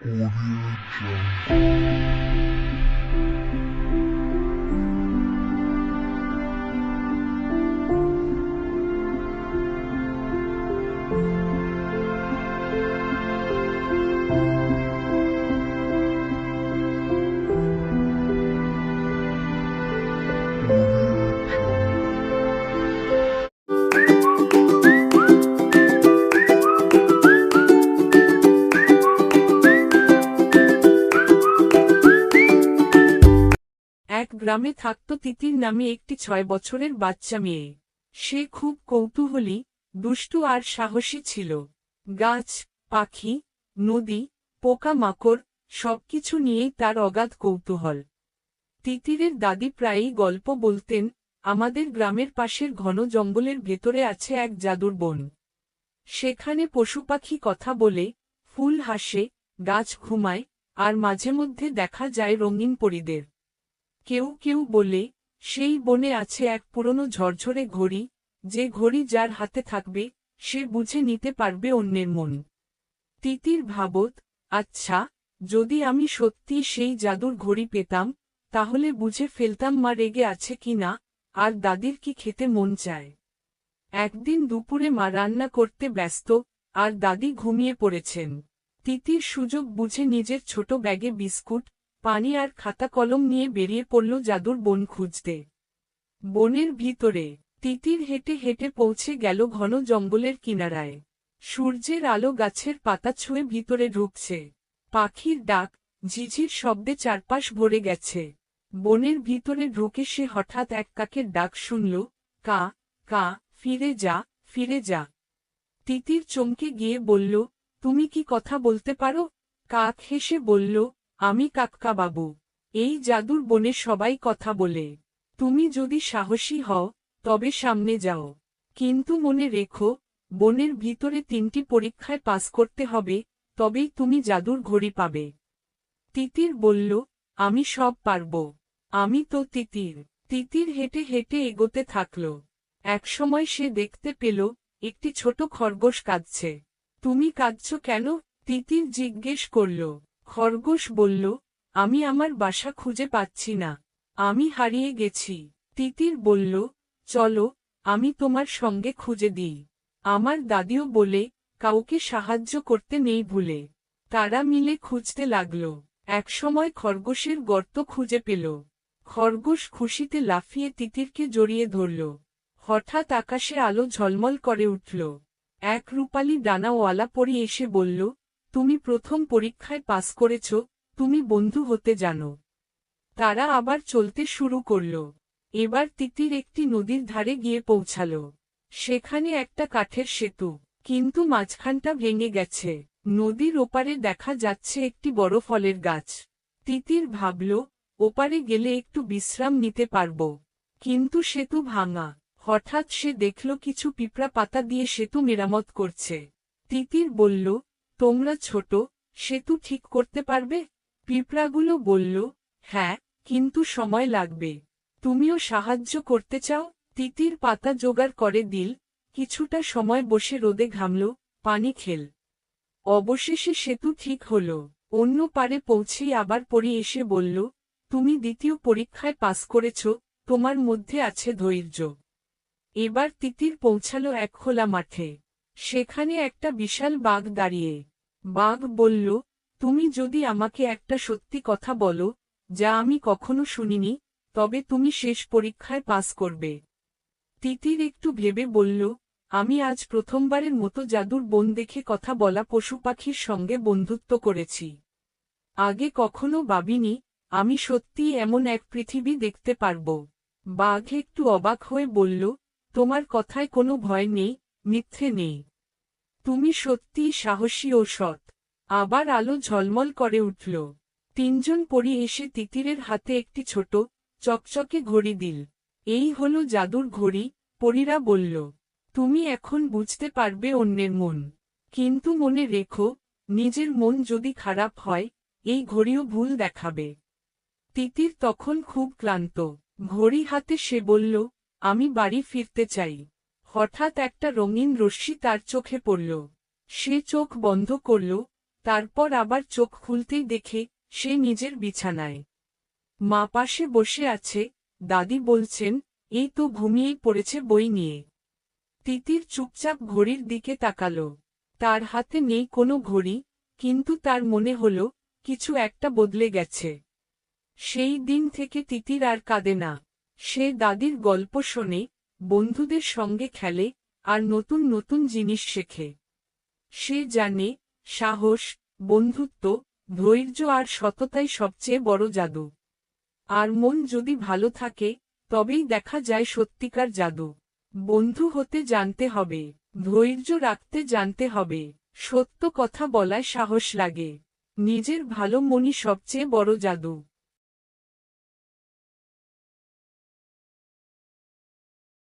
Audio এক গ্রামে থাকত তিতির নামে একটি ছয় বছরের বাচ্চা মেয়ে। সে খুব কৌতূহলী, দুষ্টু আর সাহসী ছিল। গাছ, পাখি, নদী পোকা মাকড় সবকিছু নিয়েই তার অগাধ কৌতূহল। তিতিরের দাদি প্রায়ই গল্প বলতেন, আমাদের গ্রামের পাশের ঘন জঙ্গলের ভেতরে আছে এক জাদুর বন। সেখানে পশু পাখি কথা বলে, ফুল হাসে, গাছ ঘুমায়, আর মাঝে মধ্যে দেখা যায় রঙিন পরিদের। কেউ কেউ বলে, সেই বনে আছে এক পুরনো ঝরঝরে ঘড়ি, যে ঘড়ি যার হাতে থাকবে, সে বুঝে নিতে পারবে অন্যের মন। তিতির ভাবত আচ্ছা যদি আমি সত্যি সেই জাদুর ঘড়ি পেতাম, তাহলে বুঝে ফেলতাম মা রেগে আছে কিনা আর দাদির কি খেতে মন চায়। একদিন দুপুরে মা রান্না করতে ব্যস্ত, আর দাদি ঘুমিয়ে পড়েছেন। তিতির সুযোগ বুঝে নিজের ছোট ব্যাগে বিস্কুট পানি আর খাতা কলম নিয়ে বেরিয়ে পড়ল জাদুর বন খুঁজতে। বনের ভিতরে, তিতির হেঁটে হেঁটে পৌঁছে গেল ঘন জঙ্গলের কিনারায়। সূর্যের আলো গাছের পাতা ছুঁয়ে ভিতরে ঢুকছে। পাখির ডাক, ঝিঝির শব্দে চারপাশ ভরে গেছে। বনের ভিতরে ঢুকে সে হঠাৎ এক কাকের ডাক শুনল, কা কা, ফিরে যা ফিরে যা। তিতির চমকে গিয়ে বলল, তুমি কি কথা বলতে পারো? কাক হেসে বলল আমি কাক্কা বাবু। এই জাদুর বনে সবাই কথা বলে। তুমি যদি সাহসী হও, তবে সামনে যাও। কিন্তু মনে রেখো, বনের ভিতরে তিনটি পরীক্ষায় পাস করতে হবে, তবেই তুমি জাদুর ঘড়ি পাবে। তিতির বলল, আমি সব পারব। আমি তো তিতির। তিতির হেঁটে হেঁটে এগোতে থাকল। একসময় সে দেখতে পেল, একটি ছোট খরগোশ কাঁদছে। তুমি কাঁদছ কেন? তিতির জিজ্ঞেস করল। খরগোশ বলল, আমি আমার বাসা খুঁজে পাচ্ছি না। আমি হারিয়ে গেছি। তিতির বলল, চলো, আমি তোমার সঙ্গে খুঁজে দিই। আমার দাদিও বলে, কাউকে সাহায্য করতে নেই ভুলে। তারা মিলে খুঁজতে লাগল। একসময় খরগোশের গর্ত খুঁজে পেল। খরগোশ খুশিতে লাফিয়ে তিতিরকে জড়িয়ে ধরল। হঠাৎ আকাশে আলো ঝলমল করে উঠল। এক রূপালি ডানাওয়ালা পরি এসে বলল তুমি প্রথম পরীক্ষায় পাস করেছ, তুমি বন্ধু হতে জানো। তারা আবার চলতে শুরু করল। এবার তিতির একটি নদীর ধারে গিয়ে পৌঁছাল। সেখানে একটা কাঠের সেতু, কিন্তু মাঝখানটা ভেঙে গেছে। নদীর ওপারে দেখা যাচ্ছে একটি বড় ফলের গাছ। তিতির ভাবল, ওপারে গেলে একটু বিশ্রাম নিতে পারব। কিন্তু সেতু ভাঙা। হঠাৎ সে দেখল কিছু পিঁপড়া পাতা দিয়ে সেতু মেরামত করছে। তিতির বলল তোমরা ছোট, সেতু ঠিক করতে পারবে? পিঁপড়াগুলো বলল হ্যাঁ কিন্তু সময় লাগবে। তুমিও সাহায্য করতে চাও? তিতির পাতা জোগাড় করে দিল। কিছুটা সময় বসে রোদে ঘামল, পানি খেল। অবশেষে সেতু ঠিক হল। অন্য পারে পৌঁছেই আবার পড়ি এসে বলল, তুমি দ্বিতীয় পরীক্ষায় পাস করেছ, তোমার মধ্যে আছে ধৈর্য। এবার তিতির পৌঁছাল এক খোলা মাঠে। সেখানে একটা বিশাল বাঘ দাঁড়িয়ে। বাঘ বলল, তুমি যদি আমাকে একটা সত্যি কথা বলো, যা আমি কখনো শুনিনি, তবে তুমি শেষ পরীক্ষায় পাস করবে। তিতির একটু ভেবে বলল, আমি আজ প্রথমবারের মতো জাদুর বন দেখে কথা বলা পশু পাখির সঙ্গে বন্ধুত্ব করেছি। আগে কখনো ভাবিনি আমি সত্যিই এমন এক পৃথিবী দেখতে পারব। বাঘ একটু অবাক হয়ে বলল, তোমার কথায় কোনো ভয় নেই, মিথ্যে নেই। তুমি সত্যিই সাহসী ও সৎ। আবার আলো ঝলমল করে উঠল। তিনজন পরি এসে তিতিরের হাতে একটি ছোট, চকচকে ঘড়ি দিল। এই হল জাদুর ঘড়ি, পরীরা বলল। তুমি এখন বুঝতে পারবে অন্যের মন। কিন্তু মনে রেখো, নিজের মন যদি খারাপ হয়, এই ঘড়িও ভুল দেখাবে। তিতির তখন খুব ক্লান্ত। ঘড়ি হাতে সে বলল, আমি বাড়ি ফিরতে চাই। হঠাৎ একটা রঙিন রশ্মি তার চোখে পড়ল। সে চোখ বন্ধ করল, তারপর আবার চোখ খুলতেই দেখে সে নিজের বিছানায়। মা পাশে বসে আছে, দাদি বলছেন, এই তো ঘুমিয়েই পড়েছে বই নিয়ে। তিতির চুপচাপ ঘড়ির দিকে তাকাল। তার হাতে নেই কোনো ঘড়ি, কিন্তু তার মনে হল, কিছু একটা বদলে গেছে। সেই দিন থেকে তিতির আর কাঁদে না। সে দাদির গল্প শোনে বন্ধুদের সঙ্গে খেলে আর নতুন নতুন জিনিস শেখে। সে জানে সাহস, বন্ধুত্ব, ধৈর্য আর সততাই সবচেয়ে বড় জাদু। আর মন যদি ভালো থাকে, তবেই দেখা যায় সত্যিকার জাদু। বন্ধু হতে জানতে হবে, ধৈর্য রাখতে জানতে হবে, সত্য কথা বলায় সাহস লাগে। নিজের ভালো মনই সবচেয়ে বড় জাদু।